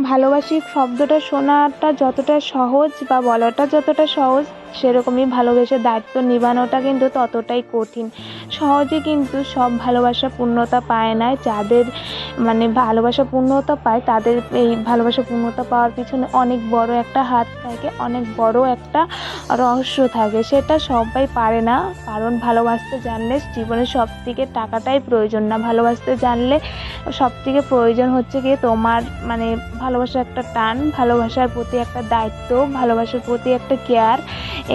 ভালোবাসি শব্দটা শোনাটা যতটা সহজ বা বলাটা যতটা সহজ সেরকমই ভালোবেসে দায়িত্ব নিভানোটা কিন্তু ততটাই কঠিন। সহজে কিন্তু সব ভালোবাসা পূর্ণতা পায় না। যাদের মানে ভালোবাসা পূর্ণতা পায়, তাদের এই ভালোবাসা পূর্ণতা পাওয়ার পিছনে অনেক বড় একটা হাত থাকে, অনেক বড় একটা রহস্য থাকে। সেটা সবাই পারে না। কারণ ভালোবাসতে জানলে জীবনে সব থেকে টাকাটাই প্রয়োজন না। ভালোবাসতে জানলে সব থেকে প্রয়োজন হচ্ছে গিয়ে তোমার মানে ভালোবাসার একটা টান, ভালোবাসার প্রতি একটা দায়িত্ব, ভালোবাসার প্রতি একটা কেয়ার।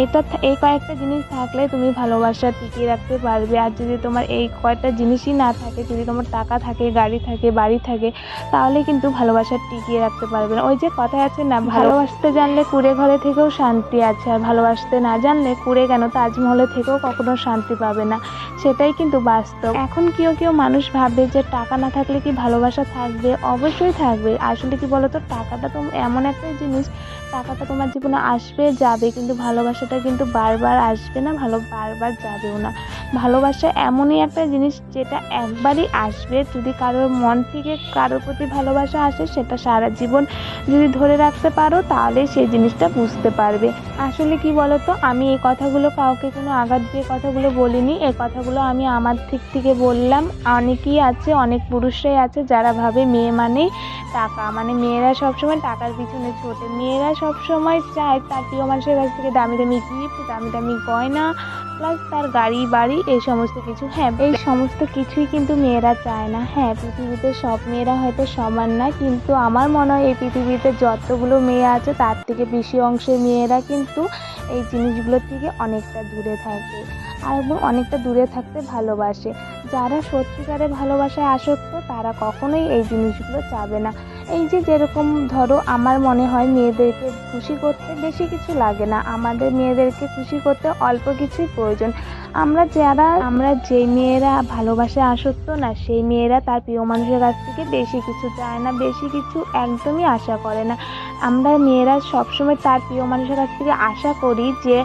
এটা এই কয়েকটা জিনিস থাকলে তুমি ভালোবাসা টিকিয়ে রাখতে পারবে। আর যদি তোমার এই কয়েকটা জিনিসই না থাকে, যদি তোমার টাকা থাকে, গাড়ি থাকে, বাড়ি থাকে, তাহলে কিন্তু ভালোবাসা টিকিয়ে রাখতে পারবে না। ওই যে কথায় আছে না ভালোবাসতে জানলে কুড়ে ঘরে থেকেও শান্তি আছে, আর ভালোবাসতে না জানলে কুড়ে কেন তাজমহলে থেকেও কখনো শান্তি পাবে না। সেটাই কিন্তু বাস্তব। এখন কেউ কেউ মানুষ ভাবে যে টাকা না থাকলে কি ভালোবাসা থাকবে? অবশ্যই থাকবে। আসলে কি বলতো, টাকাটা তো এমন একটা জিনিস, টাকাটা তোমার জীবনে আসবে, যাবে, কিন্তু ভালোবাসাটা কিন্তু বারবার আসবে না, ভালো বারবার যাবেও না। ভালোবাসা এমনই একটা জিনিস যেটা একবারই আসবে। যদি কারোর মন থেকে কারোর প্রতি ভালোবাসা আসে, সেটা সারা জীবন যদি ধরে রাখতে পারো, তাহলে সেই জিনিসটা বুঝতে পারবে। আসলে কি বলতো, আমি এই কথাগুলো কাউকে কোনো আঘাত দিয়ে কথাগুলো বলিনি। এই কথাগুলো আমি আমার দিক থেকে বললাম। অনেকেই আছে, অনেক পুরুষরাই আছে, যারা ভাবে মেয়ে মানেই টাকা। মানে মেয়েরা সবসময় টাকার পিছনে ছোটে। মেয়েরা সবসময় চায় তার প্রিয় মানুষের কাছ থেকে দামি দামি গিফট দামি দামি গয়না প্লাস তার গাড়ি, বাড়ি, এই সমস্ত কিছু। হ্যাঁ এই সমস্ত কিছুই কিন্তু মেয়েরা চায় না। হ্যাঁ পৃথিবীতে সব মেয়েরা হয়তো সমান না, কিন্তু আমার মনে হয় এই পৃথিবীতে যতগুলো মেয়ে আছে, তার থেকে বেশি অংশের মেয়েরা কিন্তু এই জিনিসগুলোর থেকে অনেকটা দূরে থাকে আর অনেকটা দূরে থাকতে ভালোবাসে। যারা সত্যিকারে ভালোবাসায় আসক্ত, তারা কখনোই এই জিনিসগুলো চাবে না। এই যে যেরকম ধরো আমার মনে হয় মেয়েদেরকে খুশি করতে বেশি কিছু লাগে না। আমাদের মেয়েদেরকে খুশি করতে অল্প কিছুই প্রয়োজন। আমরা যারা, আমরা যেই মেয়েরা ভালোবাসে আসক্ত না, সেই মেয়েরা তার প্রিয় মানুষের কাছ থেকে বেশি কিছু চায় না, বেশি কিছু একদমই আশা করে না। আমরা মেয়েরা সবসময় তার প্রিয় মানুষের কাছ থেকে আশা করি যে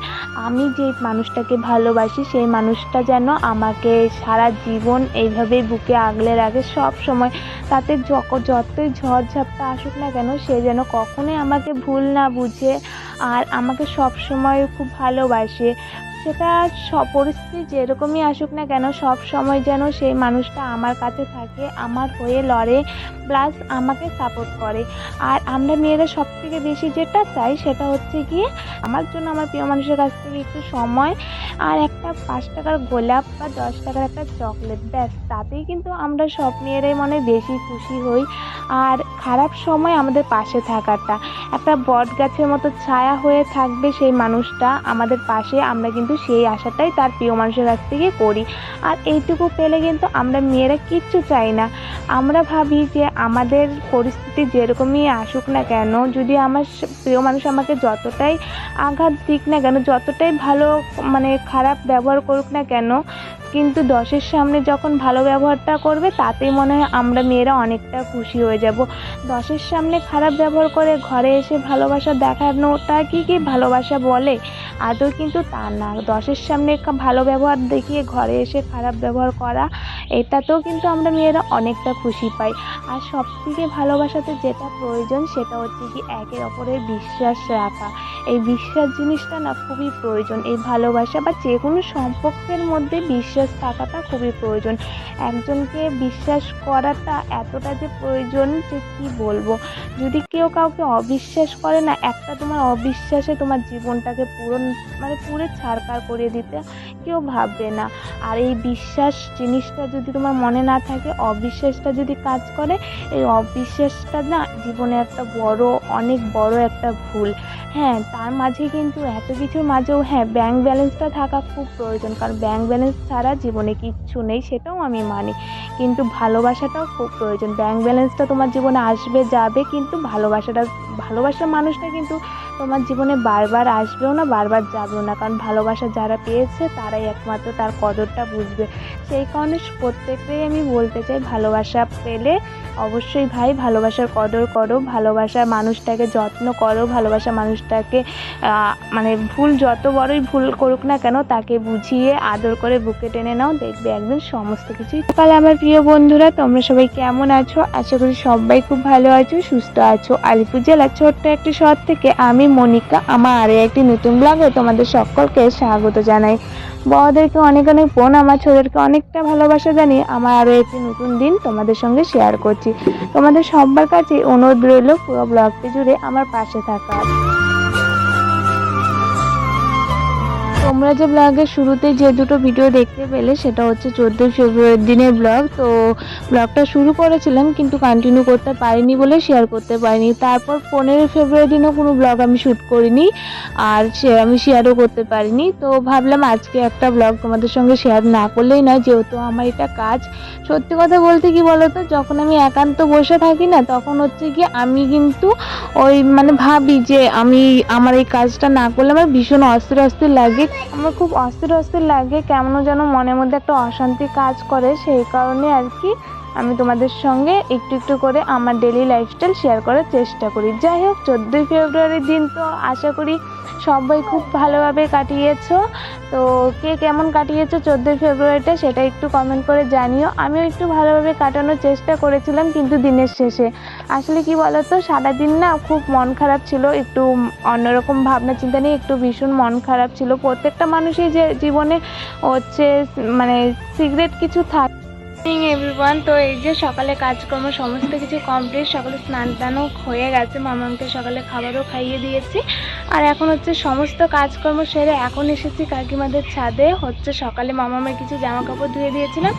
আমি যে মানুষটাকে ভালোবাসি, সেই মানুষটা যেন আমাকে সারা জীবন এইভাবেই বুকে আগলে রাখে। সব সময় তাতে যত যতই ঝড় ঝাপটা আসুক না কেন, সে যেন কখনোই আমাকে ভুল না বুঝে। আর আমাকে সব সময় খুব ভালোবাসে। সেটা সব পরিস্থিতি যেরকমই আসুক না কেন, সব সময় যেন সেই মানুষটা আমার কাছে থাকে, আমার হয়ে লড়ে প্লাস আমাকে সাপোর্ট করে। আর আমরা মেয়েরা সব থেকে বেশি যেটা চাই সেটা হচ্ছে গিয়ে আমার জন্য আমার প্রিয় মানুষের কাছ থেকে একটু সময় আর একটা পাঁচ টাকার গোলাপ বা দশ টাকার একটা চকলেট। ব্যাস, তাতেই কিন্তু আমরা সব মেয়েরাই মনে বেশি খুশি হই। আর খারাপ সময় আমাদের পাশে থাকাটা। একটা বট গাছের মতো ছায়া হয়ে থাকবে সেই মানুষটা আমাদের পাশে, আমরা কিন্তু সেই আশাটাই তার প্রিয় মানুষের কাছ থেকে করি। আর এইটুকু পেলে কিন্তু আমরা মেয়েরা কিচ্ছু চাই না। আমরা ভাবি যে আমাদের পরিস্থিতি যেরকমই আসুক না কেন, যদি আমার প্রিয় মানুষ আমাকে যতটাই আঘাত দিক না কেন, যতটাই ভালো মানে খারাপ ব্যবহার করুক না কেন কিন্তু দশের সামনে যখন ভালো ব্যবহারটা করবে, তাতে মনে হয় আমরা মেয়েরা অনেকটা খুশি হয়ে যাব। দশের সামনে খারাপ ব্যবহার করে ঘরে এসে ভালোবাসা দেখানোটা কি কি ভালোবাসা বলে? আদৌ কিন্তু তা না। দশের সামনে ভালো ব্যবহার দেখিয়ে ঘরে এসে খারাপ ব্যবহার করা এটাতেও কিন্তু আমরা মেয়েরা অনেকটা খুশি পাই। আর সব থেকে ভালোবাসাতে যেটা প্রয়োজন সেটা হচ্ছে কি একে অপরের বিশ্বাস রাখা। এই বিশ্বাস জিনিসটা না খুবই প্রয়োজন। এই ভালোবাসা বা যে কোনো সম্পর্কের মধ্যে বিশ্বাস থাকাটা খুবই প্রয়োজন। একজনকে বিশ্বাস করাটা এতটা যে প্রয়োজন যে কি বলব? যদি কেউ কাউকে অবিশ্বাস করে না, একটা তোমার অবিশ্বাসে তোমার জীবনটাকে পুরো মানে পুরো ছাড়কার করে দিতে কেউ ভাববে না। আর এই বিশ্বাস জিনিসটা যদি তোমার মনে না থাকে, অবিশ্বাসটা যদি কাজ করে, এই অবিশ্বাসটা না জীবনে একটা বড়, অনেক বড় একটা ভুল। হ্যাঁ তার মাঝে কিন্তু এত কিছুর মাঝেও হ্যাঁ ব্যাংক ব্যালেন্সটা থাকা খুব প্রয়োজন। কারণ ব্যাংক ব্যালেন্স ছাড়া জীবনে কিচ্ছু নেই, সেটাও আমি মানি। কিন্তু ভালোবাসাটাও খুব প্রয়োজন। ব্যাংক ব্যালেন্সটা তোমার জীবনে আসবে, যাবে, কিন্তু ভালোবাসাটা, ভালোবাসার মানুষটা কিন্তু তোমার জীবনে বারবার আসবেও না, বারবার যাবেও না। কারণ ভালোবাসা যারা পেয়েছে, তারাই একমাত্র তার কদরটা বুঝবে। সেই কারণে প্রত্যেককেই আমি বলতে চাই, ভালোবাসা পেলে অবশ্যই ভাই ভালোবাসার কদর করো ভালোবাসার মানুষটাকে যত্ন করো, ভালোবাসা মানুষটাকে মানে ভুল যত বড়ই ভুল করুক না কেন, তাকে বুঝিয়ে, আদর করে বুকে টেনে নাও, দেখবে একদিন সমস্ত কিছুই তাহলে আমার প্রিয় বন্ধুরা, তোমরা সবাই কেমন আছো? আশা করি সবাই খুব ভালো আছো, সুস্থ আছো। আলিপুর জেলার ছোট্ট একটি শহর থেকে আমি মনিকা, আমার আরও একটি নতুন ব্লগে তোমাদের সকলকে স্বাগত জানাই। বড়দেরকে অনেক অনেক ফোন আমার ছোটদেরকে অনেকটা ভালোবাসা জানিয়ে আমার আরও একটি নতুন দিন তোমাদের সঙ্গে শেয়ার করছি। তোমাদের সবার কাছে অনুরোধ রইল পুরো ব্লগটি জুড়ে আমার পাশে থাকার। তোমরা যে ব্লগের শুরুতে যে দুটো ভিডিও দেখতে পেলে, সেটা হচ্ছে চোদ্দোই ফেব্রুয়ারির দিনের ব্লগ। তো ব্লগটা শুরু করেছিলাম, কিন্তু কন্টিনিউ করতে পারিনি বলে শেয়ার করতে পারিনি। তারপর পনেরোই ফেব্রুয়ারি দিনও কোনো ব্লগ আমি শ্যুট করিনি, আর সে আমি শেয়ারও করতে পারিনি। তো ভাবলাম আজকে একটা ব্লগ তোমাদের সঙ্গে শেয়ার না করলেই নয়, যেহেতু আমার এটা কাজ। সত্যি কথা বলতে কি বলতো, যখন আমি একান্ত বসে থাকি না, তখন হচ্ছে কি আমি কিন্তু ওই মানে ভাবি যে আমি আমার এই কাজটা না করলে আমার ভীষণ অস্থির অস্থির লাগে। আমার খুব অস্থির অস্থির লাগে কেমন যেন মনের মধ্যে একটা অশান্তি কাজ করে, সেই কারণে আর কি আমি তোমাদের সঙ্গে একটু একটু করে আমার ডেলি লাইফস্টাইল শেয়ার করার চেষ্টা করি। যাই হোক, চোদ্দোই ফেব্রুয়ারির দিন তো আশা করি সবাই খুব ভালোভাবে কাটিয়েছো। তো কে কেমন কাটিয়েছো চোদ্দোই ফেব্রুয়ারিটা সেটা একটু কমেন্ট করে জানিও। আমিও একটু ভালোভাবে কাটানোর চেষ্টা করেছিলাম কিন্তু দিনের শেষে। আসলে কি বলতো, সারাদিন না খুব মন খারাপ ছিল, একটু অন্যরকম ভাবনা চিন্তা নিয়ে একটু ভীষণ মন খারাপ ছিল। প্রত্যেকটা মানুষই যে জীবনে হচ্ছে মানে সিগারেট কিছু থাকে এভরিওয়ান তো এই যে সকালে কাজকর্ম, সমস্ত কিছু কমপ্লিট সকালে স্নান টানও হয়ে গেছে। মামাকে সকালে খাবারও খাইয়ে দিয়েছি। আর এখন হচ্ছে সমস্ত কাজকর্ম সেরে এখন এসেছি কাকিমাদের ছাদে। হচ্ছে সকালে মামামের কিছু জামা কাপড় ধুয়ে দিয়েছিলাম।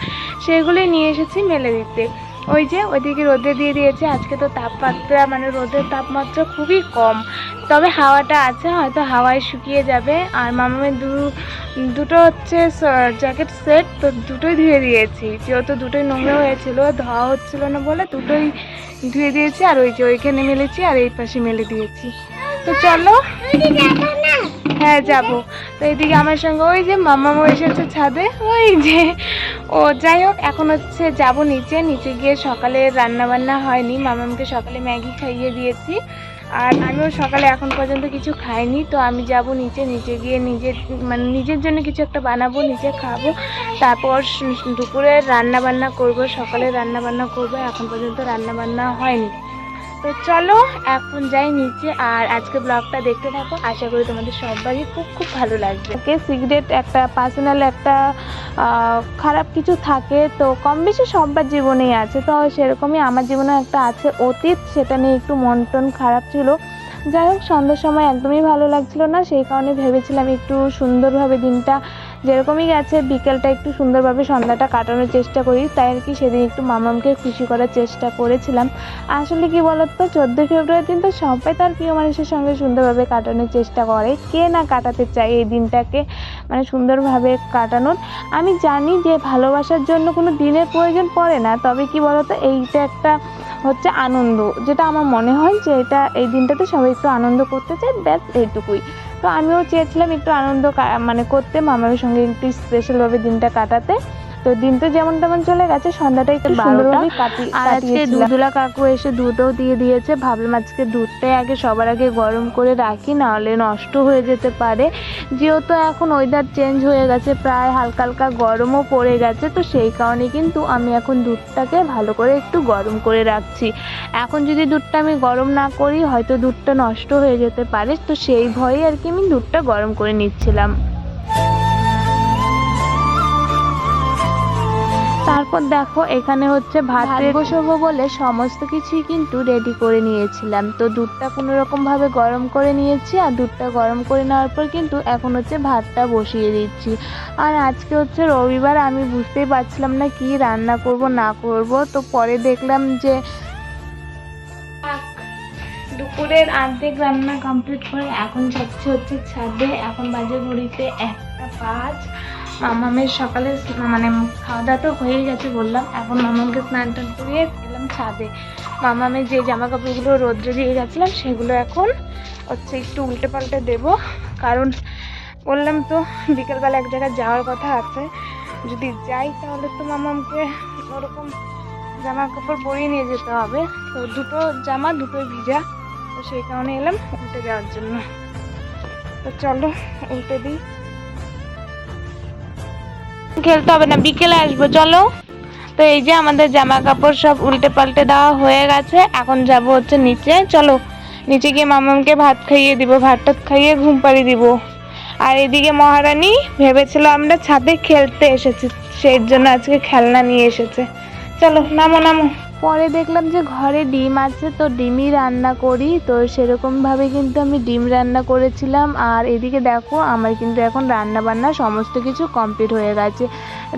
সেগুলোই নিয়ে এসেছি মেলে দিতে। ওই যে ওইদিকে রোদে দিয়ে দিয়েছে, আজকে তো তাপমাত্রা মানে রোদের তাপমাত্রা খুবই কম। তবে হাওয়াটা আছে, হয়তো হাওয়ায় শুকিয়ে যাবে। আর মামামের দু, দুটো হচ্ছে জ্যাকেট সেট তো দুটোই ধুয়ে দিয়েছি। যেহেতু দুটোই নোংরা হয়েছিল, ধোয়া হচ্ছিল না বলে দুটোই ধুয়ে দিয়েছি। আর ওই যে ওইখানে মেলেছি, আর এই পাশে মেলে দিয়েছি। তো চলো। হ্যাঁ যাব। তো এদিকে আমার সঙ্গে ওই যে মামামও এসেছে ছাদে, ওই যে। ও, যাই হোক, এখন হচ্ছে যাব নিচে। নিচে গিয়ে সকালে রান্না বান্না হয়নি। মামামকে সকালে ম্যাগি খাইয়ে দিয়েছি। আর আমিও সকালে এখন পর্যন্ত কিছু খাইনি। তো আমি যাব নিচে। নিচে গিয়ে নিজের মানে নিজের জন্য কিছু একটা বানাবো, নিজে খাব। তারপর দুপুরে রান্না বান্না করব, সকালে রান্না বান্না করব। এখন পর্যন্ত রান্না বান্না হয়নি। তো চলো, এখন যাই নিচে আর আজকে ব্লগটা দেখতে থাকো। আশা করি তোমাদের সবারই খুব খুব ভালো লাগবে। ওকে সিগারেট একটা পার্সোনাল একটা খারাপ কিছু থাকে, তো কম বেশি সবার জীবনেই আছে। তো সেরকমই আমার জীবনে একটা আছে। অতীত সেটা নিয়ে একটু মন টন খারাপ ছিল। যাই হোক, সন্ধ্যার সময় একদমই ভালো লাগছিল না। সেই কারণে ভেবেছিলাম একটু সুন্দরভাবে দিনটা যেরকমই গেছে, বিকেলটা একটু সুন্দরভাবে সন্ধ্যাটা কাটানোর চেষ্টা করি। তাই আর কি সেদিন একটু মামামকে খুশি করার চেষ্টা করেছিলাম। আসলে কি বলতো চোদ্দোই ফেব্রুয়ারি দিন তো সবাই তার প্রিয় মানুষের সঙ্গে সুন্দরভাবে কাটানোর চেষ্টা করে। কে না কাটাতে চায় এই দিনটাকে মানে সুন্দরভাবে কাটানোর? আমি জানি যে ভালোবাসার জন্য কোনো দিনের প্রয়োজন পড়ে না, তবে কি বলতো, এইটা একটা হচ্ছে আনন্দ। যেটা আমার মনে হয় যে এটা এই দিনটাতে সবাই একটু আনন্দ করতে চায়, ব্যাস এইটুকুই। তো আমিও চেয়েছিলাম একটু আনন্দ মানে করতে মামার সঙ্গে একটু স্পেশালভাবে দিনটা কাটাতে। তো দিন তো যেমন তেমন চলে গেছে সন্ধ্যাটা একটু সুন্দরভাবে কাটি আর আজকে দুধুলা কাকু এসে দুধও দিয়ে দিয়েছে। ভাবলাম আজকে দুধটাই আগে সবার আগে গরম করে রাখি নাহলে নষ্ট হয়ে যেতে পারে। যেহেতু এখন ওয়েদার চেঞ্জ হয়ে গেছে প্রায় হালকা হালকা গরমও পড়ে গেছে তো সেই কারণে কিন্তু আমি এখন দুধটাকে ভালো করে একটু গরম করে রাখছি। এখন যদি দুধটা আমি গরম না করি হয়তো দুধটা নষ্ট হয়ে যেতে পারে তো সেই ভয়ে আর কি আমি দুধটা গরম করে নিচ্ছিলাম। তারপর দেখো এখানে হচ্ছে ভাত বসাবো বলে সমস্ত কিছুই কিন্তু রেডি করে নিয়েছিলাম। তো দুধটা কোনো রকম ভাবে গরম করে নিয়েছি আর দুধটা গরম করে নেওয়ার পর কিন্তু এখন হচ্ছে ভাতটা বসিয়ে দিচ্ছি। আর আজকে হচ্ছে রবিবার আমি বুঝতেই পারছিলাম না কি রান্না করব না করব। তো পরে দেখলাম যে দুপুরের অর্ধেক রান্না কমপ্লিট করে এখন যাচ্ছে হচ্ছে ছাদে। এখন বাজে ঘড়িতে একটা পাঁচ। মামামের সকালে মানে খাওয়া দাওয়া তো হয়ে গেছে বললাম। এখন মামামকে স্নান টান করিয়ে এলাম ছাদে। মামামে যে জামা কাপড়গুলো রোদ্রে দিয়ে গেছিলাম, সেগুলো এখন হচ্ছে একটু উল্টে পাল্টে দেবো। কারণ বললাম তো, বিকেলবেলা এক জায়গায় যাওয়ার কথা আছে। যদি যাই তাহলে তো মামামকে ওরকম জামা কাপড় পরিয়ে নিয়ে যেতে হবে। তো দুটো জামা, দুটোই ভিজা। তো সেই কারণে এলাম উল্টে যাওয়ার জন্য। তো চলো, উল্টে দিই। খেলতে হবে না, বিকেলে আসব, চলো। তো এই যে আমাদের জামা কাপড় সব উল্টে পাল্টে দেওয়া হয়ে গেছে, এখন যাব হচ্ছে নিচে, চলো। নিচে গিয়ে মামামকে ভাত খাইয়ে দিব, ভাত টাত খাইয়ে ঘুম পাড়িয়ে দিব। আর এদিকে মহারানী, ভেবেছিল আমরা ছাদে খেলতে এসেছি, সেই জন্য আজকে খেলনা নিয়ে এসেছে। চলো, নামো নামো। পরে দেখলাম যে ঘরে ডিম আছে, তো ডিমই রান্না করি। তো সেরকমভাবে কিন্তু আমি ডিম রান্না করেছিলাম। আর এদিকে দেখো, আমার কিন্তু এখন রান্না বান্না সমস্ত কিছু কমপ্লিট হয়ে গেছে।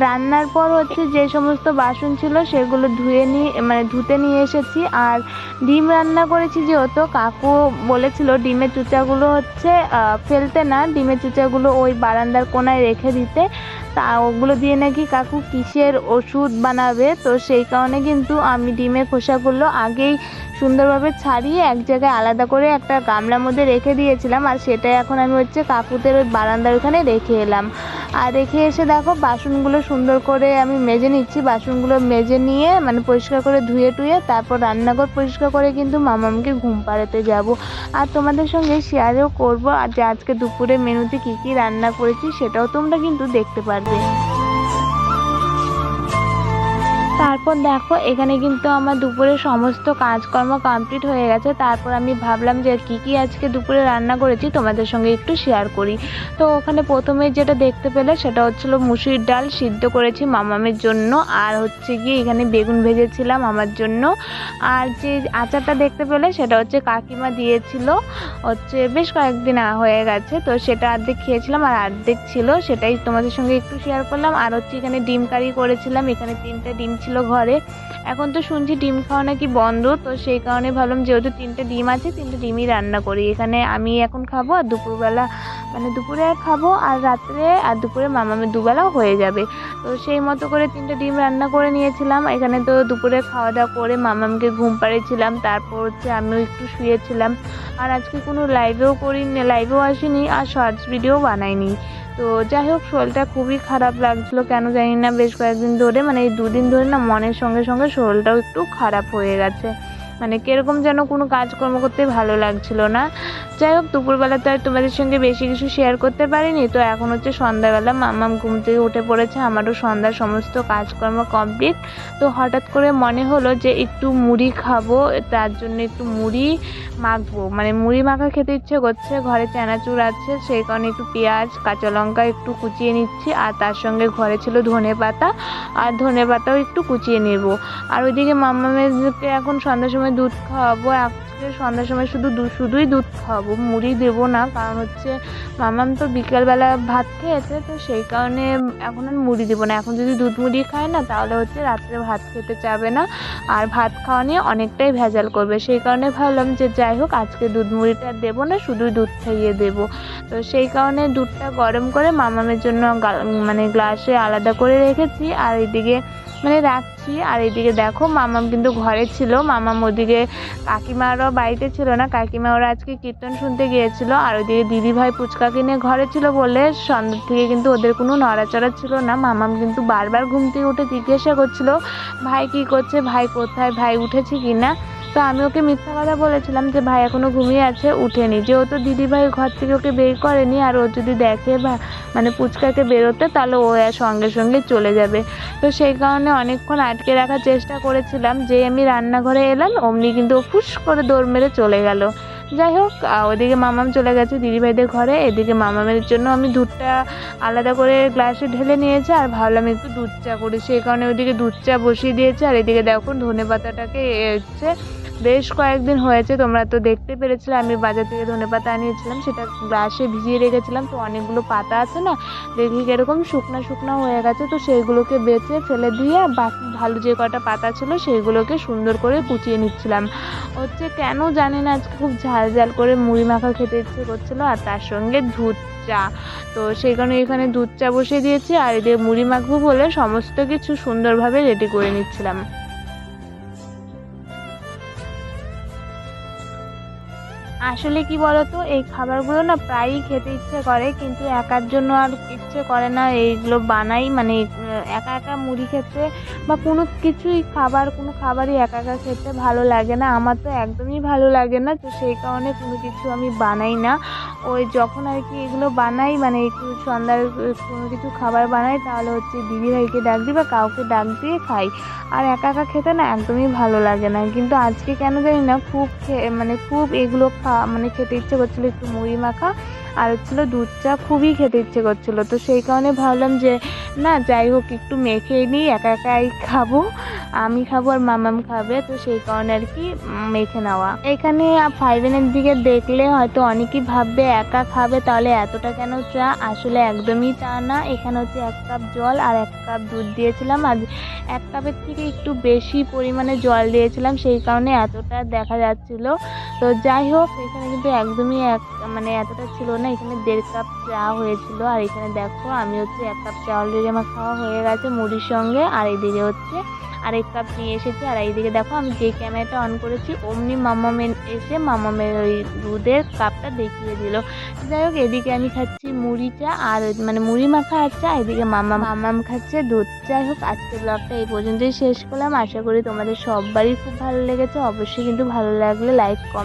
রান্নার পর হচ্ছে যে সমস্ত বাসন ছিল, সেগুলো ধুয়ে নিয়ে মানে ধুতে নিয়ে এসেছি। আর ডিম রান্না করেছি যেহেতু, কাকু বলেছিল ডিমের চুচাগুলো হচ্ছে ফেলতে না, ডিমের চুচাগুলো ওই বারান্দার কোনায় রেখে দিতে। তা ওগুলো দিয়ে নাকি কাকু কিসের ওষুধ বানাবে? তো সেই কারণে কিন্তু আমি ডিমের খোসাগুলো আগেই সুন্দরভাবে ছাড়িয়ে এক জায়গায় আলাদা করে একটা গামলার মধ্যে রেখে দিয়েছিলাম, আর সেটাই এখন আমি হচ্ছে কাকুদের ওই বারান্দার ওখানে রেখে এলাম। আর রেখে এসে দেখো বাসনগুলো সুন্দর করে আমি মেজে নিচ্ছি, বাসনগুলো মেজে নিয়ে মানে পরিষ্কার করে ধুয়ে টুয়ে তারপর রান্নাঘর পরিষ্কার করে কিন্তু মামামকে ঘুম পাড়াতে যাব। আর তোমাদের সঙ্গে শেয়ারও করব, আর যে আজকে দুপুরে মেনুতে কী কী রান্না করেছি সেটাও তোমরা কিন্তু দেখতে পারবে। তারপর দেখো, এখানে কিন্তু আমার দুপুরে সমস্ত কাজকর্ম কমপ্লিট হয়ে গেছে। তারপর আমি ভাবলাম যে কী কী আজকে দুপুরে রান্না করেছি তোমাদের সঙ্গে একটু শেয়ার করি। তো ওখানে প্রথমে যেটা দেখতে পেলে সেটা হচ্ছিল মুসুরির ডাল সিদ্ধ করেছি মামামের জন্য। আর হচ্ছে গিয়ে এখানে বেগুন ভেজেছিলাম আমার জন্য। আর যে আচারটা দেখতে পেলে সেটা হচ্ছে কাকিমা দিয়েছিল। হচ্ছে বেশ কয়েকদিন হয়ে গেছে। তো সেটা অর্ধেক খেয়েছিলাম আর অর্ধেক ছিল। সেটাই তোমাদের সঙ্গে একটু শেয়ার করলাম। আর হচ্ছে এখানে ডিম কারি করেছিলাম। এখানে তিনটে ডিম ছিল ঘরে। এখন তো শুনছি ডিম খাওয়া নাকি বন্ধ, তো সেই কারণে ভাবলাম যেহেতু তিনটে ডিম আছে, তিনটে ডিমই রান্না করি। এখানে আমি এখন খাব আর দুপুরবেলা মানে দুপুরে খাব আর রাত্রে আর দুপুরে মামামের দুবেলাও হয়ে যাবে। তো সেই মতো করে তিনটে ডিম রান্না করে নিয়েছিলাম। এখানে তো দুপুরে খাওয়া দাওয়া করে মামামকে ঘুম পাড়িয়েছিলাম। তারপর হচ্ছে আমিও একটু শুয়েছিলাম। আর আজকে কোনো লাইভেও করিনি লাইভেও আসিনি আর শর্টস ভিডিও বানাইনি। তো যাই হোক, শরীরটা খুবই খারাপ লাগছিল, কেন জানি না, বেশ কয়েকদিন ধরে মানে এই দুদিন ধরে না মনের সঙ্গে সঙ্গে শরীরটাও একটু খারাপ হয়ে গেছে। মানে কীরকম যেন কোনো কাজকর্ম করতে ভালো লাগছিল না। যাই হোক, দুপুরবেলা তো আর তোমাদের সঙ্গে বেশি কিছু শেয়ার করতে পারিনি। তো এখন হচ্ছে সন্ধ্যাবেলা মাম্মাম ঘুম থেকে উঠে পড়েছে, আমারও সন্ধ্যার সমস্ত কাজকর্ম কমপ্লিট তো হঠাৎ করে মনে হলো যে একটু মুড়ি খাব, তার জন্য একটু মুড়ি মাখবো। মানে মুড়ি মাখা খেতে ইচ্ছে করছে, ঘরে চানাচুর আছে, সেই কারণে একটু পেঁয়াজ, কাঁচা লঙ্কা একটু কুচিয়ে নিচ্ছি, আর তার সঙ্গে ঘরে ছিল ধনে পাতা, আর ধনে পাতাও একটু কুচিয়ে নেব। আর ওইদিকে মাম্মামেরকে এখন সন্ধ্যার সময় দুধ খাওয়াবো আজকে সন্ধ্যার সময় শুধু শুধুই দুধ খাওয়াবো মুড়ি দেবো না, কারণ হচ্ছে মামাম তো বিকেলবেলা ভাত খেয়েছে, তো সেই কারণে এখন আর মুড়ি দেবো না। এখন যদি দুধ মুড়ি খায় না, তাহলে হচ্ছে রাত্রে ভাত খেতে চাবে না, আর ভাত খাওয়া নিয়ে অনেকটাই ভেজাল করবে। সেই কারণে ভাবলাম যে যাই হোক, আজকে দুধ মুড়িটা দেবো না, শুধুই দুধ খাইয়ে দেবো। তো সেই কারণে দুধটা গরম করে মামামের জন্য মানে গ্লাসে আলাদা করে রেখেছি, আর এদিকে মানে রাখছি আর এইদিকে দেখো মামাম কিন্তু ঘরে ছিল। মামাম ওদিকে কাকিমারও বাড়িতে ছিল না। কাকিমা ওরা আজকে কীর্তন শুনতে গিয়েছিল, আর ওইদিকে দিদিভাই ফুচকা কিনে ঘরে ছিল বলে সন্ধ্যের থেকে কিন্তু ওদের কোনো নড়াচড়া ছিল না। মামাম কিন্তু বারবার ঘুম থেকে উঠে জিজ্ঞাসা করছিল, ভাই কি করছে? ভাই কোথায়? ভাই উঠেছে কি না? তো আমি ওকে মিথ্যা কথা বলেছিলাম যে ভাই এখনও ঘুমিয়ে আছে, উঠেনি। যেহেতু দিদিভাই ঘর থেকে ওকে বের করেনি, আর ও যদি দেখে বা মানে পুচকাকে বেরোতে, তাহলে ও আর সঙ্গে সঙ্গে চলে যাবে। তো সেই কারণে অনেকক্ষণ আটকে রাখার চেষ্টা করেছিলাম যে আমি রান্নাঘরে এলাম, অমনি কিন্তু ও ফুস করে দৌড় মেরে চলে গেল। যাই হোক ওদিকে মামাম চলে গেছে দিদিভাইদের ঘরে। এদিকে মামামের জন্য আমি দুধটা আলাদা করে গ্লাসে ঢেলে নিয়েছি, আর ভাবলাম একটু দুধ চা করি। সেই কারণে ওইদিকে দুধ চা বসিয়ে দিয়েছে, আর এদিকে দেখো ধনে পাতাটাকে হচ্ছে বেশ কয়েকদিন হয়েছে, তোমরা তো দেখতে পেরেছিলে, আমি বাজার থেকে ধনে পাতা আনিয়েছিলাম, সেটা গ্লাসে ভিজিয়ে রেখেছিলাম, তো অনেকগুলো পাতা আছে না, দেখি কীরকম শুকনা শুকনো হয়ে গেছে, তো সেইগুলোকে বেছে ফেলে দিয়ে বাকি ভালো যে কটা পাতা ছিল, সেইগুলোকে সুন্দর করে কুচিয়ে নিচ্ছিলাম। হচ্ছে কেন জানি না, আজকে খুব ঝাল ঝাল করে মুড়ি মাখা খেতে ইচ্ছে করছিল, আর তার সঙ্গে দুধ চা, তো সেই কারণে এখানে দুধ চা বসিয়ে দিয়েছি, আর এদিকে মুড়ি মাখবো বলে সমস্ত কিছু সুন্দরভাবে রেডি করে নিচ্ছিলাম। আসলে কি বলতো, এই খাবারগুলো না প্রায়ই খেতে ইচ্ছে করে, কিন্তু একার জন্য আর ইচ্ছে করে না এইগুলো বানাই। মানে একা একা মুড়ি খেতে বা কোনো কিছুই খাবার, কোনো খাবারই একা একা খেতে ভালো লাগে না। আমার তো একদমই ভালো লাগে না, তো সেই কারণে কোনো কিছু আমি বানাই না। ওই যখন আর কি এগুলো বানাই মানে একটু সন্ধ্যার, কোনো কিছু খাবার বানাই, তাহলে হচ্ছে দিদিভাইকে ডাক দিই বা কাউকে ডাক দিয়ে খাই। আর একা একা খেতে না একদমই ভালো লাগে না। কিন্তু আজকে কেন জানি না, খুব মানে খুব এগুলো খা মানে খেতে ইচ্ছে করছিল একটু মুড়ি মাখা, আর হচ্ছিল দুধ চা, খুবই খেতে ইচ্ছে করছিল। তো সেই কারণে ভাবলাম যে না, যাই হোক, একটু মেখে নিই, একা একাই খাব। আমি খাব আর মামাম খাবে, তো সেই কারণে আর কি মেখে নেওয়া। এখানে ফাইভ ফাইভেনের দিকে দেখলে হয়তো অনেকেই ভাববে, একা খাবে, তাহলে এতটা কেন চা? আসলে একদমই চা না। এখানে হচ্ছে এক কাপ জল আর এক কাপ দুধ দিয়েছিলাম। আর এক কাপের থেকে একটু বেশি পরিমাণে জল দিয়েছিলাম, সেই কারণে এতটা দেখা যাচ্ছিল। তো যাই হোক, এখানে কিন্তু একদমই এক মানে এতটা ছিল না। এখানে দেড় কাপ চা হয়েছিল। আর এখানে দেখো, আমি হচ্ছে এক কাপ চা অলরেডি আমার খাওয়া হয়ে গেছে মুড়ির সঙ্গে, আর এইদিকে হচ্ছে আরেক কাপ নিয়ে এসেছি। আর এইদিকে দেখো আমি যে ক্যামেরাটা অন করেছি, অমনি মামামের এসে মামামের ওই দুধের কাপটা দেখিয়ে দিল। যাই হোক, এদিকে আমি খাচ্ছি মুড়ি চা, আর মানে মুড়ি মাখা আর এদিকে মামা মামাম খাচ্ছে দুধ যাই হোক আজকে ব্লগটা এই পর্যন্তই শেষ করলাম। আশা করি তোমাদের সববারই খুব ভালো লেগেছে। অবশ্যই কিন্তু ভালো লাগলে লাইক কমেন্ট